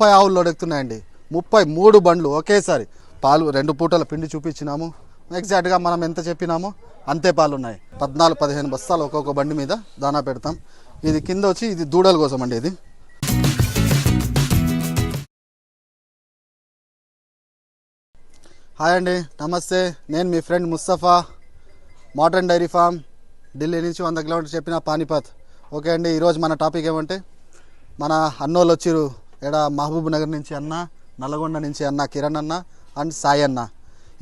ముప్పై ఆవులు లోడెక్కుతున్నాయండి ముప్పై మూడు బండ్లు ఒకేసారి. పాలు రెండు పూటల పిండి చూపించినాము. ఎగ్జాక్ట్గా మనం ఎంత చెప్పినామో అంతే పాలు ఉన్నాయి పద్నాలుగు పదిహేను బస్తాలు ఒక్కొక్క బండి మీద దానా పెడతాం. ఇది కింద వచ్చి ఇది దూడల కోసం అండి ఇది. హాయ్ అండి. నమస్తే. నేను మీ friend Mustafa. Modern dairy farm. Delhi నుంచి వంద కిలోమీటర్లు చెప్పిన పానీపత్. ఓకే అండి ఈరోజు మన టాపిక్ ఏమంటే మన అన్నోళ్ళు వచ్చిరు ఎడ మహబూబ్ నగర్ నుంచి అన్న నల్గొండ నుంచి అన్న కిరణ్ అన్న అండ్ సాయి అన్న.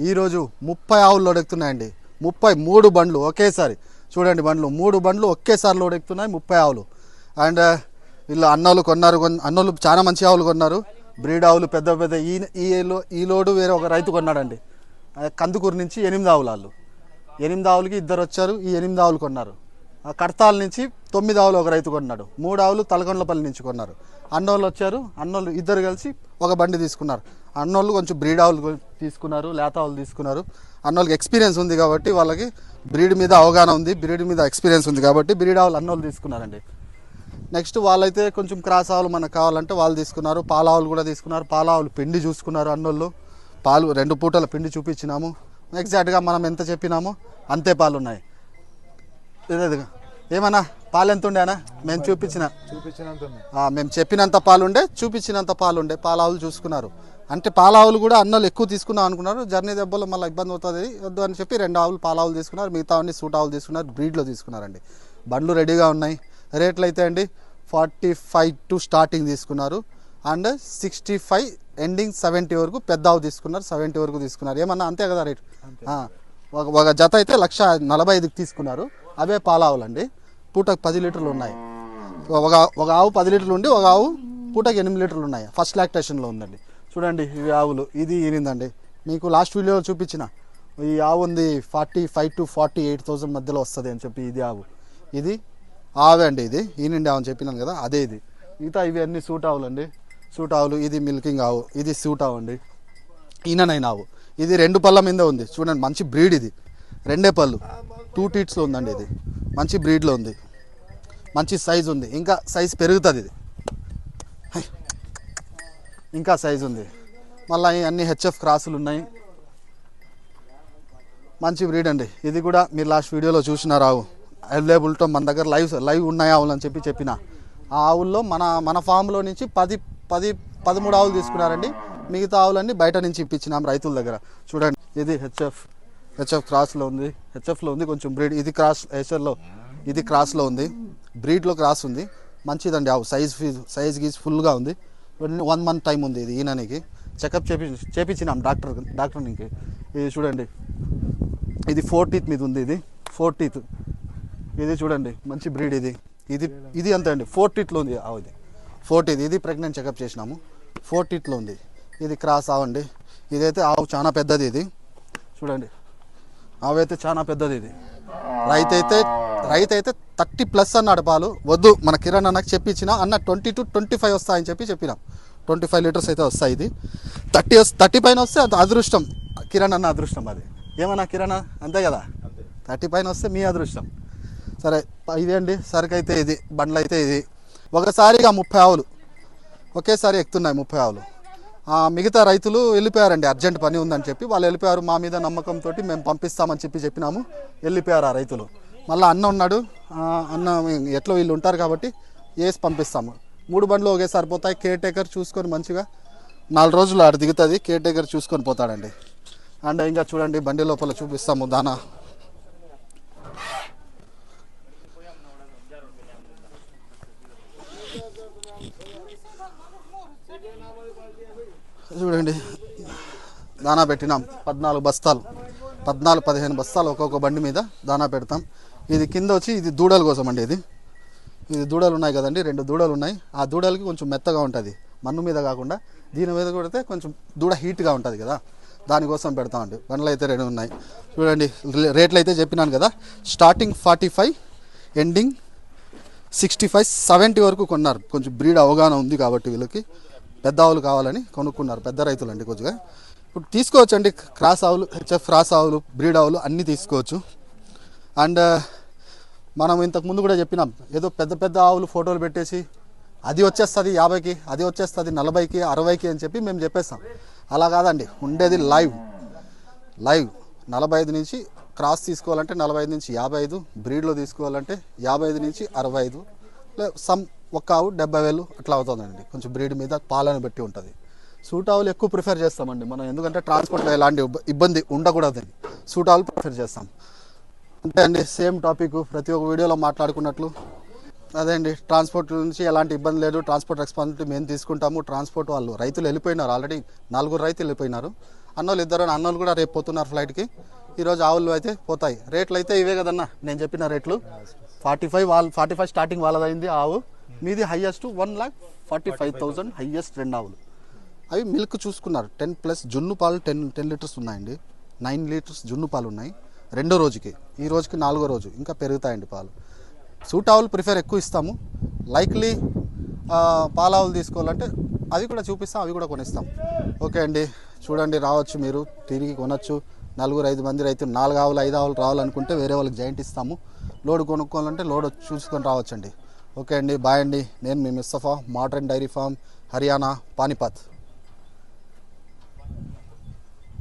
ఈరోజు ముప్పై ఆవులు లోడెక్కుతున్నాయండి. ముప్పై మూడు బండ్లు ఒకేసారి. చూడండి బండ్లు మూడు బండ్లు ఒకేసారి లోడెక్కుతున్నాయి ముప్పై ఆవులు. అండ్ వీళ్ళు అన్నోళ్ళు కొన్నారు అన్నోళ్ళు చాలా మంచి ఆవులు కొన్నారు. బ్రీడ్ ఆవులు పెద్ద పెద్ద ఈ ఈ లో- ఈ లోడు వేరే ఒక రైతు కొన్నాడండి. కందుకూరు నుంచి ఎనిమిది ఆవులు వాళ్ళు. ఎనిమిది ఆవులకి ఇద్దరు వచ్చారు ఈ ఎనిమిది ఆవులు కొన్నారు. కడతాల నుంచి తొమ్మిది ఆవులు ఒక రైతు కొన్నాడు. మూడు ఆవులు తలకొండలపల్లి నుంచి కొన్నారు. అన్నోళ్ళు వచ్చారు అన్నోళ్ళు ఇద్దరు కలిసి ఒక బండి తీసుకున్నారు. అన్నోళ్ళు కొంచెం బ్రీడ్ ఆవులు తీసుకున్నారు లేత ఆవులు తీసుకున్నారు. అన్నోళ్ళకి ఎక్స్పీరియన్స్ ఉంది కాబట్టి వాళ్ళకి బ్రీడ్ మీద అవగాహన ఉంది బ్రీడ్ మీద ఎక్స్పీరియన్స్ ఉంది కాబట్టి బ్రీడ్ ఆవులు అన్నోళ్ళు తీసుకున్నారండి. నెక్స్ట్ వాళ్ళైతే కొంచెం క్రాస్ ఆవులు మనకు కావాలంటే వాళ్ళు తీసుకున్నారు పాల ఆవులు కూడా తీసుకున్నారు. పాల ఆవులు పిండి చూసుకున్నారు అన్నోళ్ళు. పాలు రెండు పూటల పిండి చూపించినాము. ఎగ్జాక్ట్గా మనం ఎంత చెప్పినామో అంతే పాలు ఉన్నాయి ఇదే ఏమన్నా పాలు ఎంత ఉండేనా మేము చూపించిన. మేము చెప్పినంత పాలుండే చూపించినంత పాలుండే. పాలావులు చూసుకున్నారు. అంటే పాలావులు కూడా అన్నలు ఎక్కువ తీసుకుందాం అనుకున్నారు. జర్నీ దెబ్బలో మళ్ళీ ఇబ్బంది అవుతుంది. వద్దు అని చెప్పి రెండు ఆవులు పాలావులు తీసుకున్నారు. మిగతా అన్ని సూట్ ఆవులు తీసుకున్నారు. బ్రీడ్లో తీసుకున్నారండి. బండ్లు రెడీగా ఉన్నాయి. రేట్లు అయితే అండి ఫార్టీ ఫైవ్ టు స్టార్టింగ్ తీసుకున్నారు. And sixty five ending seventy వరకు పెద్ద ఆవు తీసుకున్నారు. సెవెంటీ వరకు తీసుకున్నారు. ఏమన్నా అంతే కదా రేట్? ఒక జత అయితే లక్ష నలభై ఐదుకి తీసుకున్నారు. అవే పాలావులండి. పూటకు పది లీటర్లు ఉన్నాయి. ఒక ఒక ఆవు పది లీటర్లు ఉండి ఒక ఆవు పూటకి ఎనిమిది లీటర్లు ఉన్నాయి. ఫస్ట్ లాక్టేషన్లో ఉందండి. చూడండి ఇవి ఆవులు. ఇది ఈనిందండి. మీకు లాస్ట్ వీడియోలో చూపించిన ఈ ఆవు ఉంది forty five to forty eight thousand మధ్యలో వస్తుంది అని చెప్పి ఇది ఆవు. ఇది ఆవే అండి ఇది. ఈనిండి ఆవు అని చెప్పినాను కదా అదే ఇది. మిగతా ఇవి అన్ని సూట్ ఆవులు అండి సూట్ ఆవులు ఇది మిల్కింగ్ ఆవు ఇది సూట్ ఆవు అండి. ఈయననైన ఆవు. ఇది రెండు పళ్ళ మీద ఉంది. చూడండి మంచి బ్రీడ్ ఇది. రెండే పళ్ళు. టూ టీట్స్లో ఉందండి ఇది. మంచి బ్రీడ్లో ఉంది. మంచి సైజ్ ఉంది. ఇంకా సైజ్ పెరుగుతుంది ఇది. ఇంకా సైజ్ ఉంది. మళ్ళీ అన్ని హెచ్ఎఫ్ క్రాసులు ఉన్నాయి. మంచి బ్రీడ్ అండి. ఇది కూడా మీరు లాస్ట్ వీడియోలో చూసినారావు ఆవు అవైలబుల్తో మన దగ్గర లైవ్ లైవ్ ఉన్నాయి ఆవులు అని చెప్పి చెప్పిన. ఆ ఆవుల్లో మన మన ఫామ్లో నుంచి పది పది పదమూడు ఆవులు తీసుకున్నారండి. మిగతా ఆవులన్నీ బయట నుంచి ఇప్పించినాం రైతుల దగ్గర. చూడండి. ఇది హెచ్ఎఫ్. హెచ్ఎఫ్ క్రాస్లో ఉంది. హెచ్ఎఫ్లో ఉంది కొంచెం బ్రీడ్. ఇది క్రాస్ హెచ్ఎఫ్లో ఇది క్రాస్లో ఉంది. బ్రీడ్లో క్రాస్ ఉంది. మంచిదండి. ఆవు సైజ్ ఫీజ్ సైజ్ గీజ్ ఫుల్గా ఉంది. వన్ మంత్ టైం ఉంది ఇది ఈయననికి. చెకప్ చేపి చేపించినాం డాక్టర్ డాక్టర్ డాక్టర్నికి ఇది చూడండి. ఇది ఫోర్ టీత్ మీద ఉంది ఇది. ఫోర్ టీత్ ఇది చూడండి. మంచి బ్రీడ్ ఇది. ఇది ఇది అంతే అండి? ఫోర్టీత్లో ఉంది. ఆవు ఇది. ఫోర్టీత్ ఇది ప్రెగ్నెంట్ చెకప్ చేసినాము. ఫోర్టీత్లో ఉంది. ఇది క్రాస్ ఆవండి. ఇదైతే ఆవు చాలా పెద్దది ఇది. చూడండి. అయితే చాలా పెద్దది ఇది. రైతు అయితే రైతు అయితే థర్టీ ప్లస్ అన్నాడు పాలు. వద్దు మన కిరణ్ అన్నకు చెప్పించిన అన్న ట్వంటీ టు ట్వంటీ ఫైవ్ వస్తాయని చెప్పి చెప్పినాం. ట్వంటీ ఫైవ్ లీటర్స్ అయితే వస్తాయి ఇది. థర్టీ థర్టీ పైన వస్తే అది అదృష్టం. కిరణ్ అన్న అదృష్టం అది. ఏమన్నా కిరణ్ అంతే కదా? థర్టీ పైన వస్తే మీ అదృష్టం. సరే ఇదే అండి సరుకు అయితే ఇది బండ్లు అయితే ఇది. ఒకసారిగా ముప్పై ఆవులు. ఒకేసారి ఎక్కుతున్నాయి ముప్పై ఆవులు. మిగతా రైతులు వెళ్ళిపోయారండి అర్జెంట్ పని ఉందని చెప్పి. వాళ్ళు వెళ్ళిపోయారు మా మీద నమ్మకంతో మేము పంపిస్తామని చెప్పి చెప్పినాము. వెళ్ళిపోయారు ఆ రైతులు. మళ్ళీ అన్న ఉన్నాడు. అన్న ఎట్లా వీళ్ళు ఉంటారు కాబట్టి వేసి పంపిస్తాము. మూడు బండ్లు ఒకేసారి పోతాయి. కేర్ టేకర్ చూసుకొని మంచిగా నాలుగు రోజులు ఆడ దిగుతుంది. కేర్ టేకర్ చూసుకొని పోతాడండి. అండ్ ఇంకా చూడండి బండి లోపల చూపిస్తాము దానా. చూడండి. దానా పెట్టినాం. పద్నాలుగు బస్తాలు. పద్నాలుగు పదిహేను బస్తాలు ఒక్కొక్క బండి మీద దానా పెడతాం. ఇది కింద వచ్చి ఇది దూడల కోసం అండి ఇది. ఇది దూడలు ఉన్నాయి కదండి రెండు దూడలు ఉన్నాయి. ఆ దూడలకి కొంచెం మెత్తగా ఉంటుంది. మన్ను మీద కాకుండా దీని మీద కొడితే కొంచెం దూడ హీట్గా ఉంటుంది కదా. దానికోసం పెడతామండి. బండ్లు అయితే రెండు ఉన్నాయి. చూడండి రేట్లు అయితే చెప్పినాను కదా. Starting forty five ending sixty five seventy వరకు కొన్నారు. కొంచెం బ్రీడ్ అవగాహన ఉంది కాబట్టి వీళ్ళకి. పెద్ద ఆవులు కావాలని కొనుక్కున్నారు పెద్ద రైతులు అండి కొద్దిగా. ఇప్పుడు తీసుకోవచ్చు అండి క్రాస్ ఆవులు హెచ్ఎఫ్ క్రాస్ ఆవులు బ్రీడ్ ఆవులు అన్నీ తీసుకోవచ్చు. అండ్ మనం ఇంతకు ముందు కూడా చెప్పినాం ఏదో పెద్ద పెద్ద ఆవులు ఫోటోలు పెట్టేసి అది వచ్చేస్తుంది యాభైకి అది వచ్చేస్తుంది నలభైకి అరవైకి అని చెప్పి మేము చెప్పేస్తాం. అలా కాదండి ఉండేది లైవ్. లైవ్. నలభై ఐదు నుంచి క్రాస్ తీసుకోవాలంటే నలభై ఐదు నుంచి యాభై ఐదు బ్రీడ్లో తీసుకోవాలంటే యాభై ఐదు నుంచి అరవై ఐదు సమ్ ఒక్క ఆవు డెబ్బై వేలు అట్లా అవుతుందండి. కొంచెం బ్రీడ్ మీద పాలను బట్టి ఉంటుంది. సూట్ ఆవులు ఎక్కువ ప్రిఫర్ చేస్తామండి. మనం ఎందుకంటే ట్రాన్స్పోర్ట్లో ఎలాంటి ఇబ్బ- ఇబ్బంది ఉండకూడదని సూట్ ఆవులు ప్రిఫర్ చేస్తాం. అంతే అండి. సేమ్ టాపిక్ ప్రతి ఒక్క వీడియోలో మాట్లాడుకున్నట్లు. అదే అండి. ట్రాన్స్పోర్ట్ నుంచి ఎలాంటి ఇబ్బంది లేదు. ట్రాన్స్పోర్ట్ రెస్పాన్సిబిలిటీ మేము తీసుకుంటాము. ట్రాన్స్పోర్ట్ వాళ్ళు రైతులు వెళ్ళిపోయినారు ఆల్రెడీ నలుగురు రైతులు వెళ్ళిపోయినారు. అన్నోళ్ళు ఇద్దరు అన్నోళ్ళు కూడా రేపు పోతున్నారు ఫ్లైట్కి ఈరోజు ఆవులు అయితే పోతాయి. రేట్లు అయితే ఇవే కదన్నా. నేను చెప్పిన రేట్లు. ఫార్టీ ఫైవ్ వాళ్ళ ఫార్టీ ఫైవ్ స్టార్టింగ్ వాళ్ళదైంది ఆవు. మీది highest one lakh forty five thousand highest రెండు ఆవులు. అవి మిల్క్ చూసుకున్నారు. టెన్ ప్లస్ జున్ను పాలు టెన్ టెన్ లీటర్స్ ఉన్నాయండి. నైన్ లీటర్స్ జున్ను పాలు ఉన్నాయి. రెండో రోజుకి ఈ రోజుకి నాలుగో రోజు ఇంకా పెరుగుతాయండి పాలు. సూట్ ఆవులు ప్రిఫర్ ఎక్కువ ఇస్తాము. లైక్లీ పాలావులు తీసుకోవాలంటే అవి కూడా చూపిస్తాం అవి కూడా కొనిస్తాం. ఓకే అండి. చూడండి రావచ్చు మీరు తిరిగి కొనచ్చు. నలుగురు ఐదు మంది రైతులు నాలుగు ఆవులు ఐదు ఆవులు రావాలనుకుంటే వేరే వాళ్ళకి జాయింట్ ఇస్తాము. లోడ్ కొనుక్కోవాలంటే లోడ్ చూసుకొని రావచ్చండి. ఓకే అండి బాయ్ అండి. నేను మీ Mustafa modern dairy farm Haryana Panipat.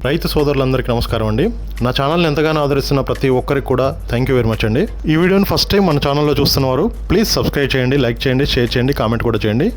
రైతు సోదరులందరికీ నమస్కారం అండి. నా ఛానల్ని ఎంతగానో ఆదరిస్తున్న ప్రతి ఒక్కరికి కూడా థ్యాంక్ యూ వెరీ మచ్ అండి. ఈ వీడియోని ఫస్ట్ టైం మన ఛానల్లో చూస్తున్నవారు ప్లీజ్ సబ్స్క్రైబ్ చేయండి లైక్ చేయండి షేర్ చేయండి కామెంట్ కూడా చేయండి.